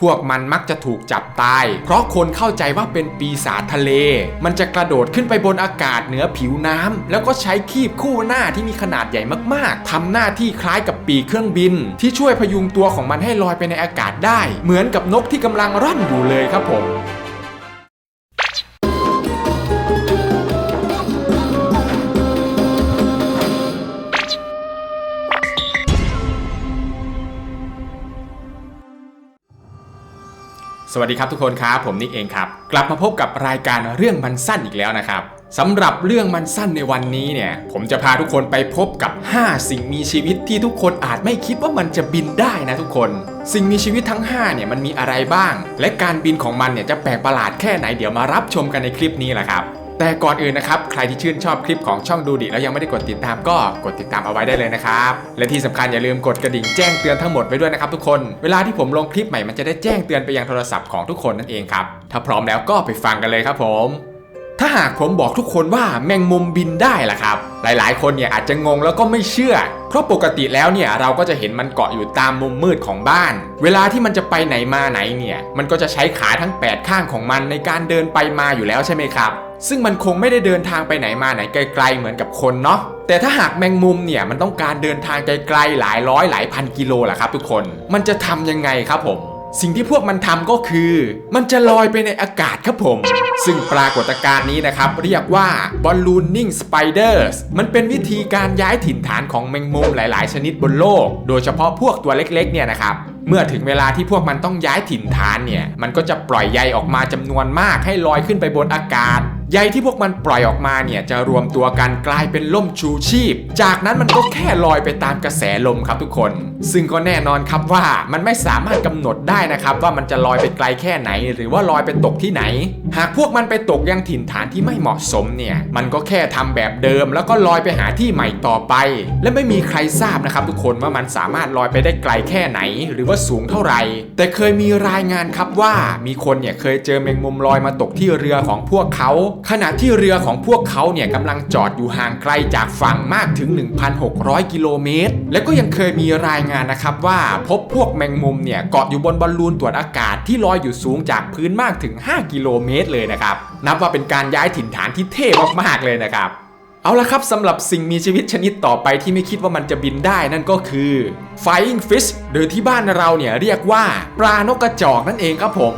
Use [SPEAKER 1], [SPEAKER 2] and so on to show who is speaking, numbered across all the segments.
[SPEAKER 1] พวกมันมักจะถูกจับตาย เพราะคนเข้าใจว่าเป็นปีศาจทะเล มันจะกระโดดขึ้นไปบนอากาศเหนือผิวน้ำแล้วก็ใช้คีบคู่หน้าที่มีขนาดใหญ่มากๆทำหน้าที่คล้ายกับปีกเครื่องบิน ที่ช่วยพยุงตัวของมันให้ลอยไปในอากาศได้ เหมือนกับนกที่กำลังร่อนอยู่เลยครับผม สวัสดีครับทุกคนครับผมนิกเองครับ กลับมาพบกับรายการเรื่องมันสั้นอีกแล้วนะครับสำหรับเรื่องมันสั้นในวันนี้เนี่ย ผมจะพาทุกคนไปพบกับ 5 สิ่งมีชีวิตที่ทุกคนอาจไม่คิดว่ามันจะบินได้นะทุกคน สิ่งมีชีวิตทั้ง 5 เนี่ยมันมีอะไรบ้าง และการบินของมันเนี่ยจะแปลกประหลาดแค่ไหนเดี๋ยวมารับชมกันในคลิปนี้แหละครับ แต่ก่อนอื่นนะครับ ใครที่ชื่นชอบคลิปของช่องดูดิแล้วยังไม่ได้กดติดตามก็กดติดตามเอาไว้ได้เลยนะครับ และที่สำคัญอย่าลืมกดกระดิ่งแจ้งเตือนทั้งหมดไว้ด้วยนะครับทุกคน เวลาที่ผมลงคลิปใหม่มันจะได้แจ้งเตือนไปยังโทรศัพท์ของทุกคนนั่นเองครับ ถ้าพร้อมแล้วก็ไปฟังกันเลยครับผม ถ้าหากผมบอกทุกคนว่าแมงมุมบินได้ล่ะครับ หลายๆ คนเนี่ยอาจจะงงแล้วก็ไม่เชื่อ เพราะปกติแล้วเนี่ยเราก็จะเห็นมันเกาะอยู่ตามมุมมืดของบ้าน เวลาที่มันจะไปไหนมาไหนเนี่ย มันก็จะใช้ขาทั้ง 8 ข้างของมันในการเดินไปมาอยู่แล้วใช่ไหมครับ ซึ่งมันคงไม่ได้เดินทางไปไหนมาไหนไกลๆเหมือนกับคนเนาะแต่ถ้าหากแมงมุมเนี่ยมันต้องการเดินทางไกลๆหลายร้อยหลายพันกิโลล่ะครับ ทุกคนมันจะทำยังไงครับผม สิ่งที่พวกมันทำก็คือ มันจะลอยไปในอากาศครับผม ซึ่งปรากฏการณ์นี้นะครับ เรียกว่า ballooning spiders มันเป็นวิธีการย้ายถิ่นฐานของแมงมุมหลาย ๆ ชนิดบนโลก โดยเฉพาะพวกตัวเล็ก ๆ เนี่ยนะครับเมื่อถึงเวลาที่พวกมันต้องย้ายถิ่นฐานเนี่ย มันก็จะปล่อยใยออกมาจำนวนมากให้ลอยขึ้นไปบนอากาศ ใยที่พวกมันปล่อยออกมาเนี่ยจะรวมตัวกันกลายเป็นล่มชูชีพ จากนั้นมันก็แค่ลอยไปตามกระแสลมครับทุกคน ซึ่งก็แน่นอนครับว่ามันไม่สามารถกำหนดได้นะครับว่ามันจะลอยไปไกลแค่ไหน หรือว่าลอยไปตกที่ไหน หากพวกมันไปตกยังถิ่นฐานที่ไม่เหมาะสมเนี่ยมันก็แค่ทำแบบเดิม แล้วก็ลอยไปหาที่ใหม่ต่อไป และไม่มีใครทราบนะครับทุกคนว่ามันสามารถลอยไปได้ไกลแค่ไหน หรือว่าสูงเท่าไหร่ แต่เคยมีรายงานครับว่ามีคนเนี่ยเคยเจอแมงมุมลอยมาตกที่เรือของพวกเขาขณะที่เรือของพวกเขาเนี่ยกำลังจอดอยู่ห่างไกลจากฝั่งมากถึง 1,600 กิโลเมตร และก็ยังเคยมีรายงานนะครับว่าพบพวกแมงมุมเนี่ยเกาะอยู่บนบอลลูนตรวจอากาศที่ลอยอยู่สูงจากพื้นมากถึง 5 กิโลเมตรเลยนะครับ นับว่าเป็นการย้ายถิ่นฐานที่เท่มากๆเลยนะครับเอาละครับสำหรับสิ่งมีชีวิตชนิดต่อไปที่ไม่คิดว่ามันจะบินได้นั่นก็คือ flying fish หรือที่บ้านเราเนี่ยเรียกว่า ปลานกกระจอกนั่นเองครับผม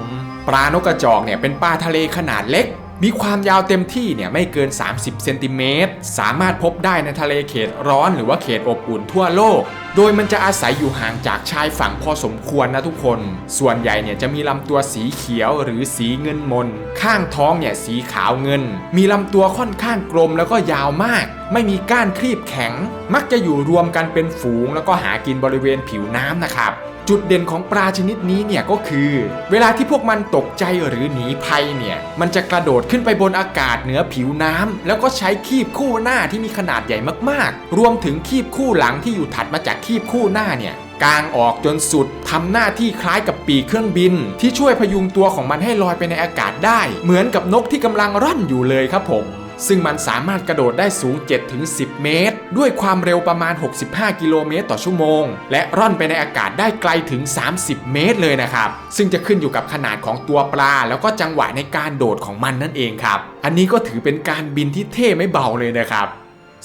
[SPEAKER 1] ปลานกกระจอกเนี่ยเป็นปลาทะเลขนาดเล็ก มีความยาวเต็มที่เนี่ยไม่เกิน 30 เซนติเมตร สามารถพบได้ในทะเลเขตร้อนหรือว่าเขตอบอุ่นทั่วโลก โดยมันจะอาศัยอยู่ห่างจากชายฝั่งพอสมควรนะทุกคน ส่วนใหญ่เนี่ยจะมีลำตัวสีเขียวหรือสีเงินมน ข้างท้องเนี่ยสีขาวเงิน มีลำตัวค่อนข้างกลมแล้วก็ยาวมาก ไม่มีก้านครีบแข็ง มักจะอยู่รวมกันเป็นฝูง แล้วก็หากินบริเวณผิวน้ำนะครับจุดเด่นของปลาชนิดนี้เนี่ยก็คือ เวลาที่พวกมันตกใจหรือหนีภัยเนี่ย มันจะกระโดดขึ้นไปบนอากาศเหนือผิวน้ำแล้วก็ใช้คีบคู่หน้าที่มีขนาดใหญ่มากๆ รวมถึงคีบคู่หลังที่อยู่ถัดมาจากคีบคู่หน้าเนี่ยกางออกจนสุดทำหน้าที่คล้ายกับปีกเครื่องบิน ที่ช่วยพยุงตัวของมันให้ลอยไปในอากาศได้ เหมือนกับนกที่กำลังร่อนอยู่เลยครับผมซึ่งมันสามารถกระโดดได้สูง 7-10 เมตร ด้วยความเร็วประมาณ 65 กิโลเมตรต่อชั่วโมง และร่อนไปในอากาศได้ไกลถึง 30 เมตรเลยนะครับ ซึ่งจะขึ้นอยู่กับขนาดของตัวปลา แล้วก็จังหวะในการโดดของมันนั่นเองครับ อันนี้ก็ถือเป็นการบินที่เท่ไม่เบาเลยนะครับ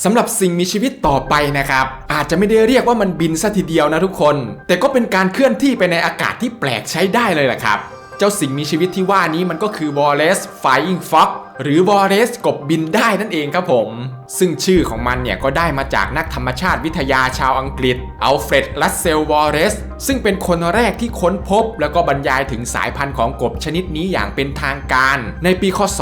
[SPEAKER 1] สำหรับสิ่งมีชีวิตต่อไปนะครับ อาจจะไม่ได้เรียกว่ามันบินซะทีเดียวนะทุกคน แต่ก็เป็นการเคลื่อนที่ไปในอากาศที่แปลกใช้ได้เลยแหละครับ เจ้าสิ่งมีชีวิตที่ว่านี้มันก็คือ Wallace Flying Fox หรือ Wallace กบบินได้นั่นเองครับผม ซึ่งชื่อของมันเนี่ยก็ได้มาจากนักธรรมชาติวิทยาชาวอังกฤษอัลเฟรดลัสเซลวอเรสซึ่งเป็นคนแรกที่ค้นพบ แล้วก็บรรยายถึงสายพันธุ์ของกบชนิดนี้อย่างเป็นทางการ ในปีคศ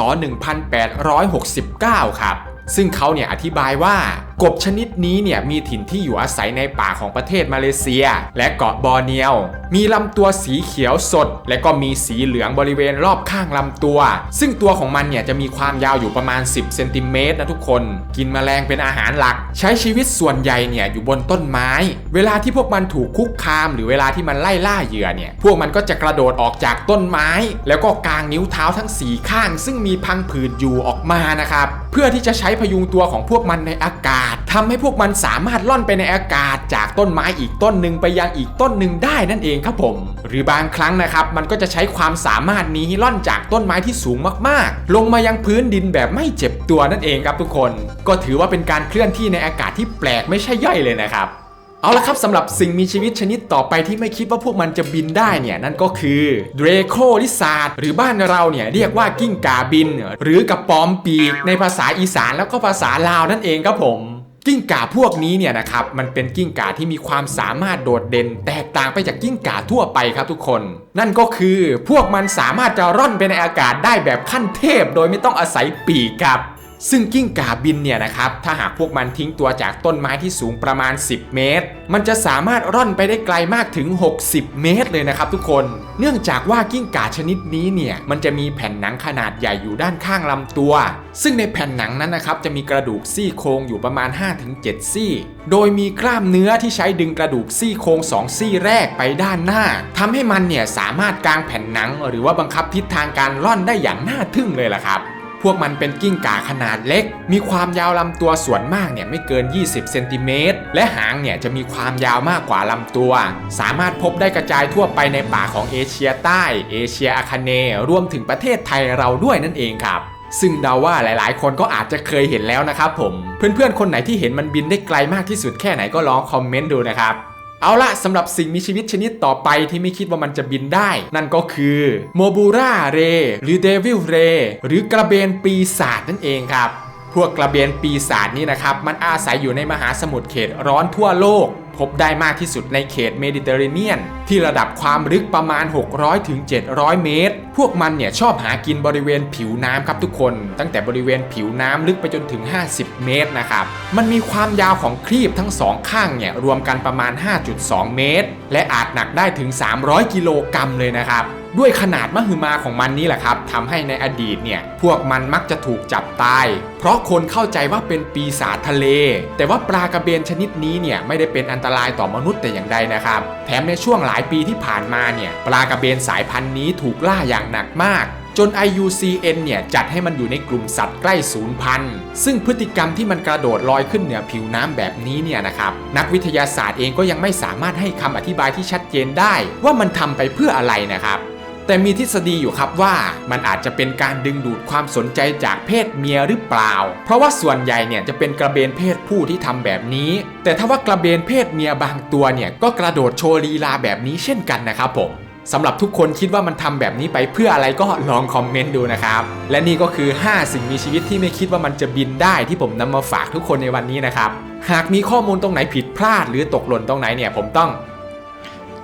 [SPEAKER 1] 1869 ครับ ซึ่งเขาเนี่ยอธิบายว่า กบชนิดนี้เนี่ยมีถิ่นที่อยู่อาศัยในป่าของประเทศมาเลเซีย และเกาะบอร์เนียว มีลำตัวสีเขียวสด และก็มีสีเหลืองบริเวณรอบข้างลำตัว ซึ่งตัวของมันเนี่ยจะมีความยาวอยู่ประมาณ 10 เซนติเมตรนะทุกคน กินแมลงเป็นอาหารหลัก ใช้ชีวิตส่วนใหญ่เนี่ยอยู่บนต้นไม้ เวลาที่พวกมันถูกคุกคาม หรือเวลาที่มันไล่ล่าเหยื่อเนี่ย พวกมันก็จะกระโดดออกจากต้นไม้ แล้วก็กางนิ้วเท้าทั้งสีข้าง ซึ่งมีพังผืดอยู่ออกมานะครับ เพื่อที่จะใช้พยุงตัวของพวกมันในอากาศศทำให้พวกมันสามารถล่อนไปในอากาศ จากต้นไม้อีกต้นหนึ่งไปยังอีกต้นหนึ่งได้นั่นเองครับผม หรือบางครั้งนะครับ มันก็จะใช้ความสามารถนี้ล่อนจากต้นไม้ที่สูงมากๆ ลงมายังพื้นดินแบบไม่เจ็บตัวนั่นเองครับทุกคน ก็ถือว่าเป็นการเคลื่อนที่ในอากาศที่แปลกไม่ใช่ย่อยเลยนะครับเอาละครับสำหรับสิ่งมีชีวิตชนิดต่อไปที่ไม่คิดว่าพวกมันจะบินได้เนี่ย นั่นก็คือเดรโคลิซาร์ดหรือบ้านเราเนี่ย เรียกว่ากิ้งกาบิน หรือกระปอมปีกในภาษาอีสานแล้วก็ภาษาลาวนั่นเองครับผม กิ้งก่าพวกนี้เนี่ยนะครับมันเป็นกิ้งก่าที่มีความสามารถโดดเด่น แตกต่างไปจากกิ้งก่าทั่วไปครับทุกคน นั่นก็คือพวกมันสามารถจะร่อนไปในอากาศได้แบบขั้นเทพ โดยไม่ต้องอาศัยปีกครับ ซึ่งกิ้งก่าบินเนี่ยนะครับ ถ้าหากพวกมันทิ้งตัวจากต้นไม้ที่สูงประมาณ 10 เมตร มันจะสามารถร่อนไปได้ไกลมากถึง 60 เมตรเลยนะครับทุกคน เนื่องจากว่ากิ้งก่าชนิดนี้เนี่ย มันจะมีแผ่นหนังขนาดใหญ่อยู่ด้านข้างลำตัว ซึ่งในแผ่นหนังนั้นนะครับ จะมีกระดูกซี่โครงอยู่ประมาณ 5-7 ซี่ โดยมีกล้ามเนื้อที่ใช้ดึงกระดูกซี่โครงสองซี่แรกไปด้านหน้าทำให้มันเนี่ยสามารถกางแผ่นหนัง หรือว่าบังคับทิศทางการล่อนได้อย่างน่าทึ่งเลยล่ะครับ พวกมันเป็นกิ้งก่าขนาดเล็ก มีความยาวลำตัวส่วนมากเนี่ยไม่เกิน 20 เซนติเมตร และหางเนี่ยจะมีความยาวมากกว่าลำตัว สามารถพบได้กระจายทั่วไปในป่าของเอเชียใต้ เอเชียอาคาเนรวมถึงประเทศไทยเราด้วยนั่นเองครับซึ่งเดาว่าหลายๆ คนก็อาจจะเคยเห็นแล้วนะครับผม เพื่อนๆ คนไหนที่เห็นมันบินได้ไกลมากที่สุดแค่ไหนก็ลองคอมเมนต์ดูนะครับ เอาละสำหรับสิ่งมีชีวิตชนิดต่อไปที่ไม่คิดว่ามันจะบินได้ นั่นก็คือโมบูราเรหรือเดวิลเรหรือกระเบนปีศาจนั่นเองครับ พวกกระเบนปีศาจนี่นะครับ มันอาศัยอยู่ในมหาสมุทรเขตร้อนทั่วโลก พบได้มากที่สุดในเขตเมดิเตอร์เรเนียน ที่ระดับความลึกประมาณ 600ถึง700เมตร พวกมันเนี่ยชอบหากินบริเวณผิวน้ำครับทุกคน ตั้งแต่บริเวณผิวน้ำลึกไปจนถึง 50 เมตรนะครับ มันมีความยาวของครีบทั้งสองข้างเนี่ยรวมกันประมาณ 5.2 เมตร และอาจหนักได้ถึง 300 กิโลกรัมเลยนะครับ ด้วยขนาดมหึมาของมันนี่แหละครับทำให้ในอดีตเนี่ยพวกมันมักจะถูกจับตาย เพราะคนเข้าใจว่าเป็นปีศาจทะเล แต่ว่าปลากระเบนชนิดนี้เนี่ยไม่ได้เป็นอันตรายต่อมนุษย์แต่อย่างใดนะครับ แถมในช่วงหลายปีที่ผ่านมาเนี่ยปลากระเบนสายพันธุ์นี้ถูกล่าอย่างหนักมากจน IUCN เนี่ยจัดให้มันอยู่ในกลุ่มสัตว์ใกล้สูญพันธุ์ ซึ่งพฤติกรรมที่มันกระโดดลอยขึ้นเหนือผิวน้ำแบบนี้เนี่ยนะครับ นักวิทยาศาสตร์เองก็ยังไม่สามารถให้คำอธิบายที่ชัดเจนได้ ว่ามันทำไปเพื่ออะไรนะครับ แต่มีทฤษฎีอยู่ครับว่ามันอาจจะเป็นการดึงดูดความสนใจจากเพศเมียหรือเปล่า เพราะว่าส่วนใหญ่เนี่ยจะเป็นกระเบนเพศผู้ที่ทำแบบนี้ แต่ถ้าว่ากระเบนเพศเมียบางตัวเนี่ยก็กระโดดโชว์ลีลาแบบนี้เช่นกันนะครับผมสำหรับทุกคนคิดว่ามันทำแบบนี้ไปเพื่ออะไรก็ลองคอมเมนต์ดูนะครับ และนี่ก็คือ 5 สิ่งมีชีวิตที่ไม่คิดว่ามันจะบินได้ที่ผมนำมาฝากทุกคนในวันนี้นะครับ หากมีข้อมูลตรงไหนผิดพลาดหรือตกหล่นตรงไหนเนี่ยผมต้อง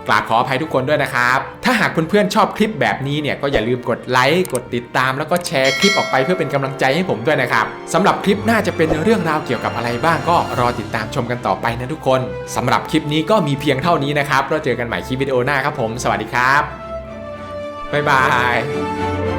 [SPEAKER 1] กราบขออภัยทุกคนด้วยนะครับ ถ้าหากเพื่อนๆชอบคลิปแบบนี้เนี่ยก็อย่าลืมกดไลค์กดติดตาม แล้วก็แชร์คลิปออกไปเพื่อเป็นกำลังใจให้ผมด้วยนะครับสำหรับคลิปน่าจะเป็นเรื่องราวเกี่ยวกับอะไรบ้างก็รอติดตามชมกันต่อไปนะทุกคนสำหรับคลิปนี้ก็มีเพียงเท่านี้นะครับเราเจอกันใหม่คลิปวิดีโอหน้าครับผม สวัสดีครับบ๊ายบาย